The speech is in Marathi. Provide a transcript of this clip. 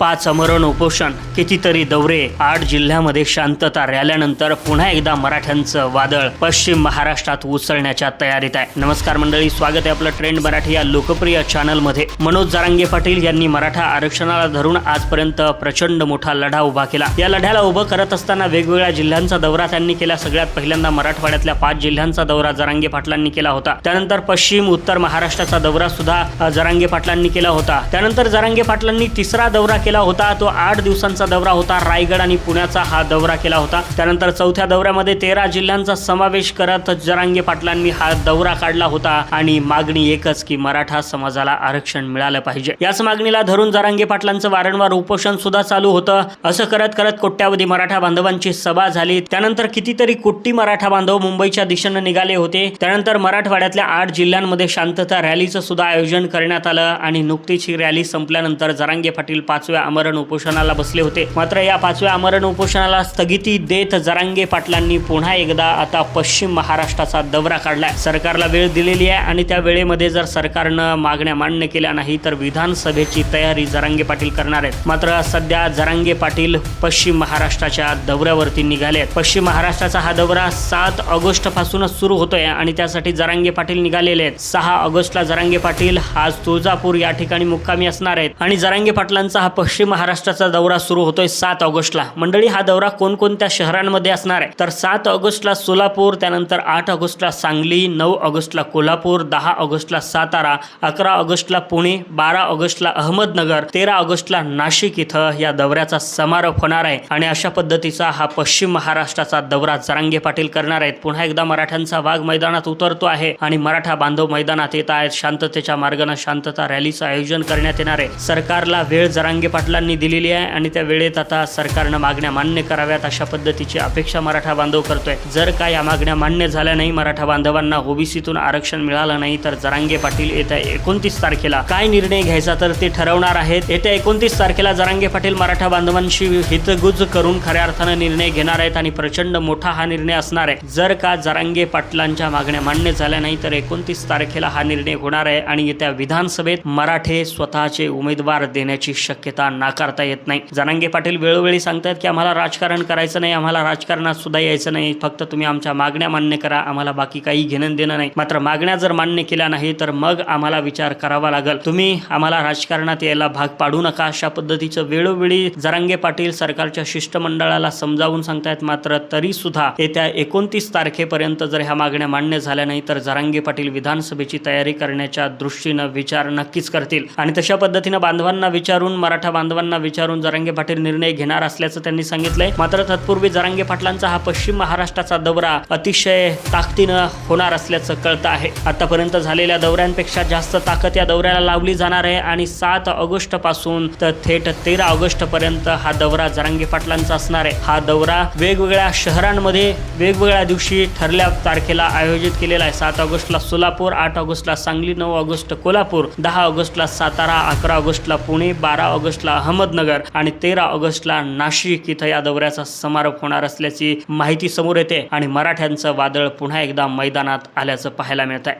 पाच अमरण उपोषण कितीतरी दौरे आठ जिल्ह्यामध्ये शांतता राहिल्यानंतर पुन्हा एकदा मराठ्यांचं वादळ पश्चिम महाराष्ट्रात उसळण्याच्या तयारीत आहे. नमस्कार मंडळी स्वागत आहे आपलं ट्रेंड मराठी या लोकप्रिय चॅनलमध्ये. मनोज जारांगे पाटील यांनी मराठा आरक्षणाला धरून आजपर्यंत प्रचंड मोठा लढा उभा केला. या लढ्याला उभं करत असताना वेगवेगळ्या जिल्ह्यांचा दौरा त्यांनी केला. सगळ्यात पहिल्यांदा मराठवाड्यातल्या पाच जिल्ह्यांचा दौरा जरांगे पाटलांनी केला होता. त्यानंतर पश्चिम उत्तर महाराष्ट्राचा दौरा सुद्धा जरांगे पाटलांनी केला होता. त्यानंतर जरांगे पाटलांनी तिसरा दौरा केला. होता. तो आठ दिवसांचा दौरा होता. रायगड आणि पुण्याचा हा दौरा केला होता. त्यानंतर चौथ्या दौऱ्यामध्ये तेरा जिल्ह्यांचा समावेश करत जरांगे पाटलांनी हा दौरा काढला होता. आणि मागणी एकच की मराठा समाजाला आरक्षण मिळालं पाहिजे. याच मागणीला धरून जरांगे पाटलांचं वारंवार उपोषण सुद्धा चालू होतं. असं करत करत कोट्यावधी मराठा बांधवांची सभा झाली. त्यानंतर कितीतरी कोट्टी मराठा बांधव मुंबईच्या दिशेनं निघाले होते. त्यानंतर मराठवाड्यातल्या आठ जिल्ह्यांमध्ये शांतता रॅलीचं सुद्धा आयोजन करण्यात आलं. आणि नुकतीच ही रॅली संपल्यानंतर जरांगे पाटील पाचव्या आमरण उपोषणाला बसले होते. मात्र या पाचव्या आमरण उपोषणाला स्थगिती देत जरांगे पाटलांनी पुन्हा एकदा आता पश्चिम महाराष्ट्राचा दौरा काढलाय. सरकारला वेळ दिलेली आहे आणि त्या वेळेमध्ये जर सरकारनं मागण्या मान्य केल्या नाही तर विधानसभेची तयारी जरांगे पाटील करणार आहेत. मात्र सध्या जरांगे पाटील पश्चिम महाराष्ट्राच्या दौऱ्यावरती निघाले आहेत. पश्चिम महाराष्ट्राचा हा दौरा सात ऑगस्ट पासूनच सुरू होतोय आणि त्यासाठी जरांगे पाटील निघालेले आहेत. सहा ऑगस्टला जरांगे पाटील आज तुळजापूर या ठिकाणी मुक्कामी असणार आहेत. आणि जरांगे पाटलांचा हा पश्चिम महाराष्ट्राचा दौरा सुरू होतोय सात ऑगस्टला. मंडळी हा दौरा कोणकोणत्या शहरांमध्ये असणार आहे? तर सात ऑगस्टला सोलापूर त्यानंतर आठ ऑगस्टला सांगली नऊ ऑगस्टला कोल्हापूर दहा ऑगस्टला सातारा अकरा ऑगस्टला पुणे बारा ऑगस्टला अहमदनगर तेरा ऑगस्टला नाशिक इथं या दौऱ्याचा समारोप होणार आहे. आणि अशा पद्धतीचा हा पश्चिम महाराष्ट्राचा दौरा जरांगे पाटील करणार आहेत. पुन्हा एकदा मराठ्यांचा वाघ मैदानात उतरतो आहे आणि मराठा बांधव मैदानात येत आहेत. शांततेच्या मार्गाने शांतता रॅलीचं आयोजन करण्यात येणार आहे. सरकारला वेळ जरांगे पाटील पाटलांनी दिलेली आहे आणि त्या वेळेत आता सरकारनं मागण्या मान्य कराव्यात अशा पद्धतीची अपेक्षा मराठा बांधव करतोय. जर का या मागण्या मान्य झाल्या नाही मराठा बांधवांना ओबीसीतून आरक्षण मिळालं नाही तर जरांगे पाटील येत्या एकोणतीस तारखेला काय निर्णय घ्यायचा तर ते ठरवणार आहेत. येत्या एकोणतीस तारखेला जरांगे पाटील मराठा बांधवांशी हितगुज करून खऱ्या अर्थानं निर्णय घेणार आहेत आणि प्रचंड मोठा हा निर्णय असणार आहे. जर का जरांगे पाटलांच्या मागण्या मान्य झाल्या नाही तर एकोणतीस तारखेला हा निर्णय होणार आहे आणि येत्या विधानसभेत मराठे स्वतःचे उमेदवार देण्याची शक्यता नाकारता येत नाही. जरांगे पाटील वेळोवेळी सांगतात की आम्हाला राजकारण करायचं नाही आम्हाला राजकारणात सुद्धा यायचं नाही. फक्त तुम्ही आमच्या मागण्या मान्य करा आम्हाला बाकी काही घेणं देणं नाही. मात्र मागण्या जर मान्य केल्या नाही तर मग आम्हाला विचार करावा लागेल. तुम्ही आम्हाला राजकारणात यायला भाग पाडू नका. अशा पद्धतीचं वेळोवेळी जरांगे पाटील सरकारच्या शिष्टमंडळाला समजावून सांगतायत. मात्र तरी सुद्धा येत्या एकोणतीस तारखेपर्यंत जर ह्या मागण्या मान्य झाल्या नाही तर जरांगे पाटील विधानसभेची तयारी करण्याच्या दृष्टीनं विचार नक्कीच करतील. आणि तशा पद्धतीनं बांधवांना विचारून मराठा बांधवांना विचारून जरांगे पाटील निर्णय घेणार असल्याचं त्यांनी सांगितलंय. मात्र तत्पूर्वी जरांगे पाटलांचा हा पश्चिम महाराष्ट्राचा दौरा अतिशय ताकदीनं होणार असल्याचं कळतं आहे. आतापर्यंत झालेल्या दौऱ्यांपेक्षा जास्त ताकद या दौऱ्याला लावली जाणार आहे आणि सात ऑगस्टपासून तर थेट तेरा ऑगस्ट पर्यंत हा दौरा जरांगे पाटलांचा असणार आहे. हा दौरा वेगवेगळ्या शहरांमध्ये वेगवेगळ्या दिवशी ठरल्या तारखेला आयोजित केलेला आहे. सात ऑगस्टला सोलापूर आठ ऑगस्टला सांगली नऊ ऑगस्ट कोल्हापूर दहा ऑगस्टला सातारा अकरा ऑगस्टला पुणे बारा ऑगस्ट ऑगस्टला अहमदनगर आणि तेरा ऑगस्टला नाशिक इथं या दौऱ्याचा समारोप होणार असल्याची माहिती समोर येते आणि मराठ्यांचं वादळ पुन्हा एकदा मैदानात आल्याचं पाहायला मिळत आहे